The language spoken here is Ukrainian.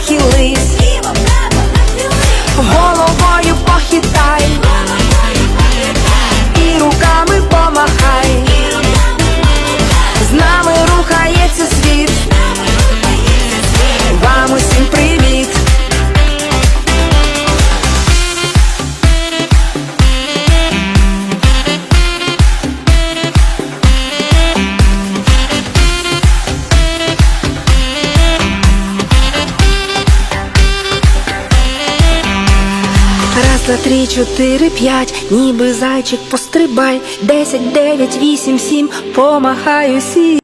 вправо Раз, два, три, чотири, п'ять, ніби зайчик пострибай. Десять, дев'ять, вісім, сім, помахай усі.